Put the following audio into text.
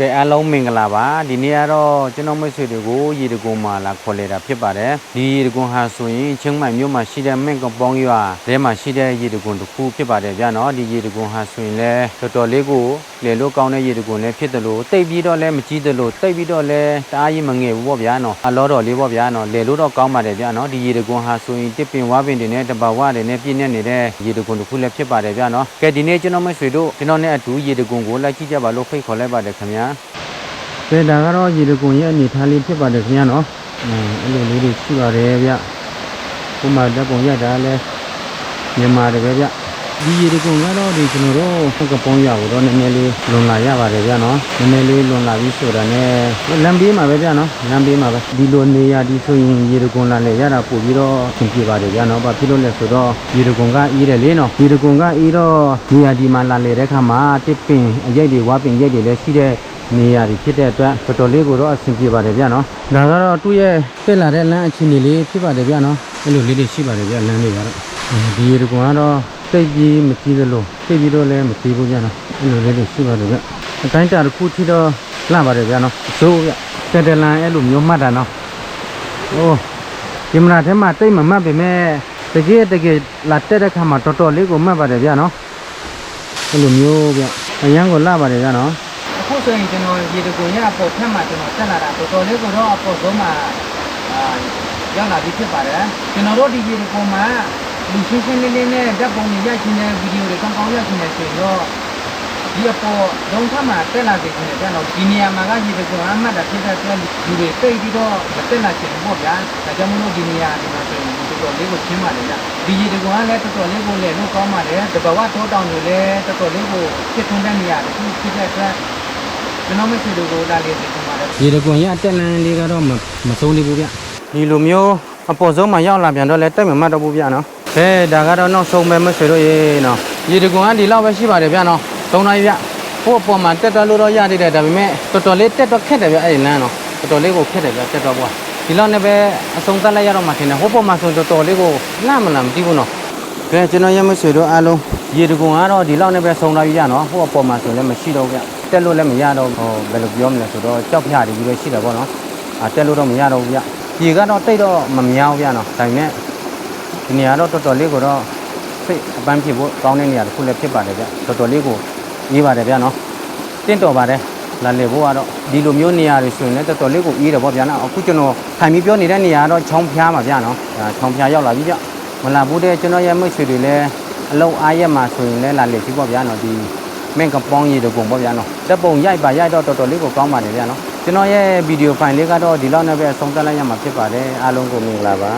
ကဲအားလုံးမင်္ဂလာပါဒီနေ့ကတော့ကျွန်တော်မိတ်ဆွေတွေကိုရေတကွန်မှာလာခေါ်လေတာဖြစ်ပါတယ်ဒီရေတကွန်ဟာဆိုရင်ချင်းမိုင်မြို့မှာရှိတဲ့မင့်ကပေါင်းရွာထဲမှာရှိတဲ့ရေတကွန်တစ်ခုဖြစ်ပါတယ်ဗျာနော်ဒီရေတကွန်ဟာဆိုရင်လည်းတော်တော်လေးကိုလေလို့ကောင်းတဲ့ရေတကွန်လည်းဖြစ်တယ်လို့တိတ်ပြီးတော့လည်းမကြီးတယ်လို့တိတ်ပြီးတော့လည်းတအားကြီးမငယ်ဘူးပေါ့ဗျာနော်အလောတော်လေးပေါ့ဗျာနော်လေလို့တော့ကောင်းပါတယ်ဗျာနော်ဒီရေတကွန်ဟာဆိုရင်တစ်ပင်ဝါပင်တွေနဲ့တဘာဝတွေနဲ့ပြည့်နေနေတဲ့ရေတကွန်တစ်ခုလည်းဖြစ်ပါတယ်ဗျာနော်ကဲဒီနေ့ကျွန်တော်မိတ်ဆွေတို့ကျွန်တော်နဲ့အတူရေတကွန်ကိုလိုက်ကြည့်ကြပါလို့ဖိတ်ခေါ်လိုက်ပါတယ်ခင်ဗျာကဲဒါကတော့ရေတကွန်ရဲ့အနေထားလေးဖြစ်ပါတယ်ခင်ဗျာနော်အင်းအဲ့လိုလေးတွေရှိပါတယ်ဗျခုမှဓာတ်ပုံရိုက်တာလဲမြန်မာတယ်ပဲဗျဒီရေတကွန်ကတော့ဒီကျွန်တော်တို့ဖက်ကပေါင်းရကိုတော့နည်းနည်းလေးလွန်လာရပါတယ်ဗျနော်နည်းနည်းလေးလွန်လာပြီဆိုတာနဲ့လမ်းဘေးမှာပဲဗျနော်လမ်းဘေးမှာပဲဒီလိုနေရာဒီဆိုရင်ရေတကွန်လာလေရတာပို့ပြီးတော့သင်ပြပါတယ်ဗျနော်ဘာဖြစ်လို့လဲဆိုတော့ရေတကွန်ကအေးတယ်လေနော်ရေတကွန်ကအေးတော့နေရာဒီမှာလာလေတဲ့ခါမှာတစ်ပင်အရိပ်တွေဝါပင်ရိပ်တွေလည်းရှိတဲ့ နေရာတွေဖြစ်တဲ့အတွက်တော်တော်လေးကိုတော့အဆင်ပြေပါတယ်ဗျာနော်ဒါကတော့သူ့ရဲ့တက်လာတဲ့လမ်းအခြေအနေလေးဖြစ်ပါတယ်ဗျာနော်အဲ့လိုလေးတွေရှိပါတယ်ဗျာလမ်းတွေကတော့ဒီရေကွန်ကတော့တိတ်ပြီးမကြည့်သလိုတိတ်ပြီးတော့လည်းမကြည့်ဘူးဗျာနော်အဲ့လိုလေးတွေရှိပါတယ်ဗျာအတိုင်းတာတစ်ခုထိတော့လှပါတယ်ဗျာနော်အစိုးဗျတက်တယ်လမ်းအဲ့လိုမျိုးမှတ်တာနော်โอ้ဒီမနာထဲမှာတိတ်မမှတ်ပေမဲ့တကယ်တကယ်လာတက်တဲ့ခါမှာတော်တော်လေးကိုမှတ်ပါတယ်ဗျာနော်အဲ့လိုမျိုးဗျအရန်ကိုလှပါတယ်ဗျာနော် အခုဆိုရင်ကျွန်တော်ရေတကူရအပေါ်ဖက်မှာကျွန်တော်တက်လာတာတော်တော်လေးကိုတော့အပေါ်ဆုံးမှာအာရောက်လာပြီဖြစ်ပါတယ်ကျွန်တော်တို့ဒီရေတကူမှာလူရှင်းရှင်းလင်းလင်းနဲ့ဓာတ်ပုံတွေရိုက်ရှင်တဲ့ဗီဒီယိုတွေကောင်းကောင်းရိုက်ရှင်နေဆိုရင်တော့ဒီအပေါ်လုံးထမှာတက်လာစေချင်တယ်ကျွန်တော်ဒီနေရာမှာကရေတကူအမှတ်တာဖြစ်တဲ့အတွက်လူတွေတိတ်ပြီးတော့မတက်လာချင်ဘူးပေါ့ဗျာဒါကြောင့်မလို့ဒီနေရာဒီမှာဆိုရင်တော်တော်လေးကိုရှင်းပါတယ်ဗျဒီရေတကူကလည်းတော်တော်လေးကိုလည်းလို့ကောင်းပါတယ်တဘာဝတိုးတောင်တွေလည်းတော်တော်လေးကိုဖြစ်ထွန်းတဲ့နေရာတစ်ခုဖြစ်တဲ့အတွက် ကျွန်တော်မရှိလို့ကိုလာလေးသိချင်ပါတယ်ရေတကွန်ရတက်လန်းလေးကတော့မမဆုံးသေးဘူးဗျဒီလိုမျိုးအပေါ်ဆုံးမှာရောက်လာပြန်တော့လဲတိတ်မမှတ်တော့ဘူးဗျနော်ကဲဒါကတော့နောက်ဆုံးပဲမဆွေတို့ရေနော်ရေတကွန်ကဒီလောက်ပဲရှိပါတယ်ဗျနော်သုံးနိုင်ဗျဟိုအပေါ်မှာတက်တော့လို့တော့ရသေးတယ်ဒါပေမဲ့တော်တော်လေးတက်တော့ခက်တယ်ဗျအဲ့ဒီလမ်းနော်တော်တော်လေးကိုခက်တယ်ဗျတက်တော့ဘွားဒီလောက်နဲ့ပဲအဆုံးသတ်လိုက်ရတော့မှထင်တယ်ဟိုပေါ်မှာဆိုတော်တော်လေးကိုလှမ်းမလားမသိဘူးနော်ကဲကျွန်တော်ရမဆွေတို့အားလုံးရေတကွန်ကတော့ဒီလောက်နဲ့ပဲဆုံးသွားပြီဗျနော်ဟိုအပေါ်မှာဆိုလည်းမရှိတော့ဘူးဗျ တက်လို့လည်းမရတော့ဟိုဘယ်လိုပြောမလဲဆိုတော့ကြောက်ဖြားတယ်ကြီးပဲရှိတယ်ပေါ့နော်အာတက်လို့တော့မရတော့ဘူးဗျရေကတော့တိတ်တော့မများဘူးဗျနော်ဒါပေမဲ့ဒီနေရာတော့တော်တော်လေးကိုတော့စိတ်အပန်းဖြစ်ဖို့ကောင်းတဲ့နေရာတစ်ခုလည်းဖြစ်ပါတယ်ဗျတော်တော်လေးကိုအေးပါတယ်ဗျနော်တင့်တော်ပါတယ်လာလေဖို့ကတော့ဒီလိုမျိုးနေရာတွေဆိုရင်လည်းတော်တော်လေးကိုအေးတယ်ပေါ့ဗျာနော်အခုကျွန်တော်ထိုင်ပြီးပြောနေတဲ့နေရာကတော့ချောင်းဖျားမှာဗျနော်ဒါချောင်းဖျားရောက်လာပြီဗျမလာဘူးတဲ့ကျွန်တော်ရဲ့မိတ်ဆွေတွေလည်းအလုံးအားရက်မှာဆိုရင်လည်းလာလေပြီပေါ့ဗျာနော်ဒီ မင့်ကပေါင်းရည်တကုံပေါ့ဗျာနော်တက်ပုံရိုက်ပါရိုက်တော့တော်တော်လေးကိုကောင်းပါတယ်ဗျာနော်ကျွန်တော်ရဲ့ဗီဒီယိုဖိုင်လေးကတော့ဒီလောက်နဲ့ပဲအဆုံးသတ်လိုက်ရမှာဖြစ်ပါတယ်အားလုံးကိုမင်္ဂလာပါ